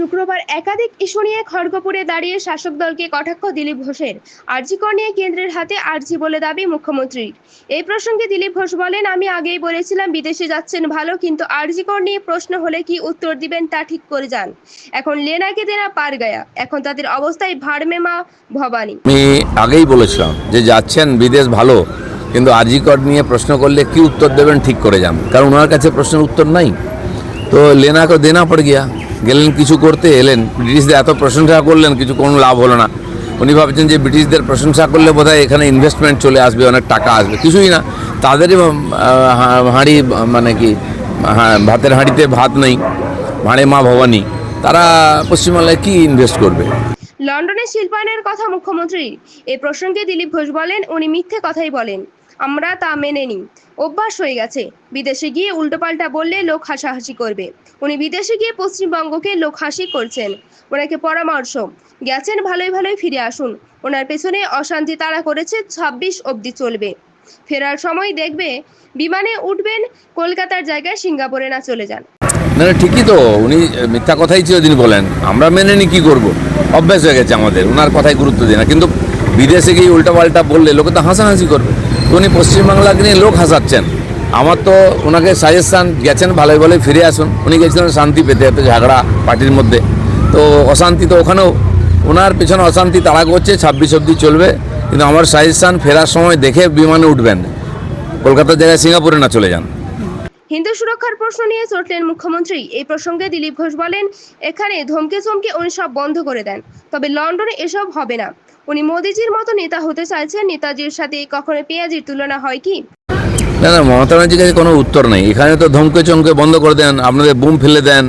শুক্রবার একাধিক ইস্যু নিয়ে খড়গপুরে দাঁড়িয়ে শাসক দলকে কটাক্ষ দিলীপ ঘোষের। আরজিকর নিয়ে কেন্দ্রের হাতে আর্জি বলে দাবি মুখ্যমন্ত্রীর এই প্রসঙ্গে দিলীপ ঘোষ বলেন, আমি আগেই বলেছিলাম বিদেশে যাচ্ছেন ভালো, কিন্তু আরজিকর নিয়ে প্রশ্ন হলে কি উত্তর দিবেন তা ঠিক করে যান। এখন লেনাকে দেনা পার গায়া। এখন তাদের অবস্থায় ভাড়মে মা ভবানী। আমি আগেই বলেছিলাম যে যাচ্ছেন বিদেশ ভালো, কিন্তু আরজিকর নিয়ে প্রশ্ন করলে কি উত্তর দেবেন ঠিক করে যান। কারণ ওনার কাছে প্রশ্নের উত্তর নাই। তো লেনা দেনা পড় গিয়া গেলেন, কিছু করতে এলেন। ব্রিটিশদের এত প্রশংসা করলেন, কিছু কোনো লাভ হলো না। উনি ভাবছেন যে ব্রিটিশদের প্রশংসা করলে বোধহয় এখানে ইনভেস্টমেন্ট চলে আসবে, অনেক টাকা আসবে। কিছুই না। তাদেরই হাঁড়ি মানে কি ভাতের হাঁড়িতে ভাত নেই, ভাঁড়ে মা ভবানী। তারা পশ্চিমবাংলায় কি ইনভেস্ট করবে? লন্ডনে শিল্পায়নের কথা মুখ্যমন্ত্রী, এ প্রসঙ্গে দিলীপ ঘোষ বলেন, উনি মিথ্যে কথাই বলেন। আমরা তা মেনে নিই। অভ্যাস হয়ে গেছে। বিদেশে গিয়ে উল্টোপাল্টা বললে লোক হাসাহাসি করবে। উনি বিদেশে গিয়ে পশ্চিমবঙ্গকে লোক হাসি করছেন। ওনাকে পরামর্শ, গেছেন ভালোই ভালোই ফিরে আসুন। ওনার পেছনে অশান্তি তাড়া করেছে, ছাব্বিশ অবধি চলবে। ফেরার সময় দেখবে বিমানে উঠবেন, কলকাতার জায়গায় সিঙ্গাপুরে না চলে যান। না ঠিকই তো। উনি মিথ্যা কথাই চিরদিন বলেন। আমরা মেনে নি কী করব? অভ্যাস হয়ে গেছে আমাদের। ওনার কথাই গুরুত্ব দিই না। কিন্তু বিদেশে গিয়ে উল্টাপাল্টা বললে লোকে তো হাসাহাসি করবে। উনি পশ্চিমবাংলাকে নিয়ে লোক হাসাচ্ছেন। আমার তো ওনাকে সাজেশান গেছেন, ভালোই ভালোই ফিরে আসুন। উনি গেছিলেন শান্তি পেতে, এত ঝাগড়া পার্টির মধ্যে। তো অশান্তি তো ওখানেও, ওনার পেছনে অশান্তি তাড়া করছে, ছাব্বিশ অব্দি চলবে। কিন্তু আমার সাজেশান ফেরার সময় দেখে বিমানে উঠবেন। কলকাতার জায়গায় সিঙ্গাপুরে না চলে যান। হিন্দু সুরক্ষার প্রশ্ন নিয়ে চটলেন মুখ্যমন্ত্রী। এই প্রসঙ্গে দিলীপ ঘোষ বলেন, এখানে ধমকে চমকে উনি সব বন্ধ করে দেন। তবে লন্ডনে এসব হবে না। উনি মোদিজির মতো নেতা হতে চাইছেন, নেতাজির সাথে কখনো পেঁয়াজির তুলনা হয় কি? না না, মমতা ব্যানার্জির কাছে কোনো উত্তর নেই। এখানে তো ধমকে চমকে বন্ধ করে দেন, আপনাদের বুম ফেলে দেন,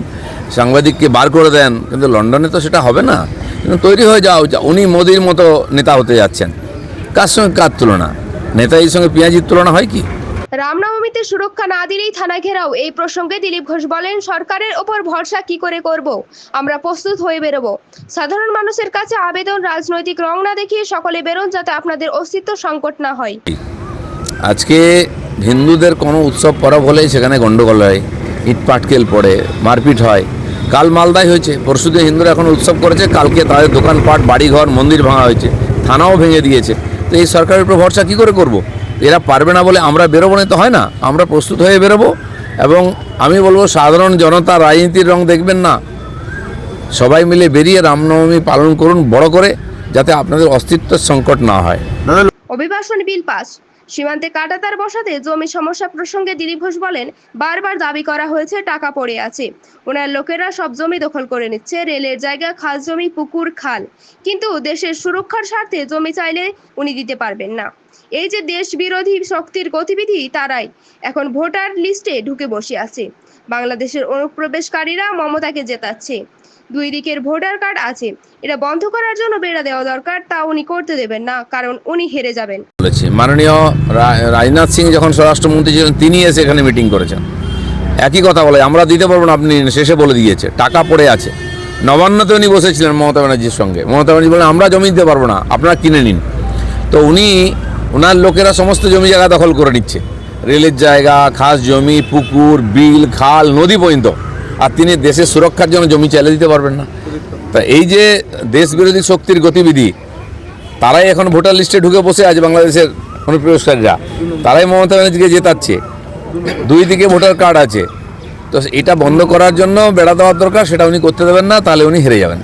সাংবাদিককে বার করে দেন, কিন্তু লন্ডনে তো সেটা হবে না। কিন্তু তৈরি হয়ে যাও উনি মোদির মতো নেতা হতে যাচ্ছেন। কার সঙ্গে কার তুলনা? নেতাজির সঙ্গে পেঁয়াজির তুলনা হয় কি? রামনবমীতে সুরক্ষা না দিলেই থানা ঘেরাও। এই প্রসঙ্গে দিলীপ ঘোষ বলেন, সরকারের ওপর ভরসা কি করে করব? আমরা প্রস্তুত হয়ে বেরোবো। সাধারণ মানুষের কাছে আবেদন, রাজনৈতিক রং না দেখিয়ে সকলে বেরোন যাতে আপনাদের অস্তিত্ব সংকট না হয়। আজকে হিন্দুদের কোনো উৎসব পরব হলেই সেখানে গণ্ডগোল হয়, ইট পাটকেল পড়ে, মারপিট হয়। কাল মালদায় হয়েছে পরশুদিন হিন্দুরা এখন উৎসব করেছে, কালকে তাদের দোকানপাট, বাড়িঘর, মন্দির ভাঙা হয়েছে, থানাও ভেঙে দিয়েছে। তো এই সরকারের উপর ভরসা কী করে করব। এরা পারবে না বলে আমরা বেরোবো না তো হয় না। আমরা প্রস্তুত হয়ে বেরোবো এবং আমি বলব, সাধারণ জনতা রাজনীতির রং দেখবেন না। সবাই মিলে বেরিয়ে রামনবমী পালন করুন, বড় করে, যাতে আপনাদের অস্তিত্বের সংকট না হয়। অভিবাসন বিল পাস। সীমান্তে কাটাতার বসাতে জমি সমস্যা প্রসঙ্গে দিলীপ ঘোষ বলেন, বারবার দাবি করা হয়েছে, টাকা পড়ে আছে। ওনার লোকেরা সব জমি দখল করে নিচ্ছে, রেলের জায়গা, খাস জমি, পুকুর, খাল। কিন্তু দেশের সুরক্ষার স্বার্থে জমি চাইলে উনি দিতে পারবেন না। এই যে দেশ বিরোধী শক্তির গতিবিধি, তারাই এখন ভোটার লিস্টে ঢুকে বসে আছে। বাংলাদেশের অনুপ্রবেশকারীরা মমতাকে জেতাচ্ছে। দুই দিকের ভোটার কার্ড আছে, এটা বন্ধ করার জন্য বেড়া দেওয়া দরকার, তা উনি করতে দেবেন না, কারণ উনি হেরে যাবেন। বলেছি। মাননীয় রাজনাথ সিং যখন স্বরাষ্ট্রমন্ত্রী ছিলেন তিনি এসে এখানে মিটিং করেছেন। একই কথা বলে, আমরা দিতে পারব না, আপনি শেষে বলে দিয়েছে, টাকা পড়ে আছে। নবান্নতে উনি বসেছিলেন মমতা ব্যানার্জির সঙ্গে। মমতা ব্যানার্জি বলেন আমরা জমি দিতে পারব না, আপনারা কিনে নিন। তো উনি ওনার লোকেরা সমস্ত জমি জায়গা দখল করে নিচ্ছে। রেলের জায়গা, খাস জমি, পুকুর, বিল, খাল, নদী পর্যন্ত। আর তিনি দেশের সুরক্ষার জন্য জমি চালিয়ে দিতে পারবেন না। তা এই যে দেশ বিরোধী শক্তির গতিবিধি, তারাই এখন ভোটার লিস্টে ঢুকে বসে আছে বাংলাদেশের অনুপ্রবেশকারীরা। তারাই মমতা ব্যানার্জিকে জেতাচ্ছে। দুই দিকে ভোটার কার্ড আছে। তো এটা বন্ধ করার জন্য বেড়া দেওয়ার দরকার, সেটা উনি করতে দেবেন না, তাহলে উনি হেরে যাবেন।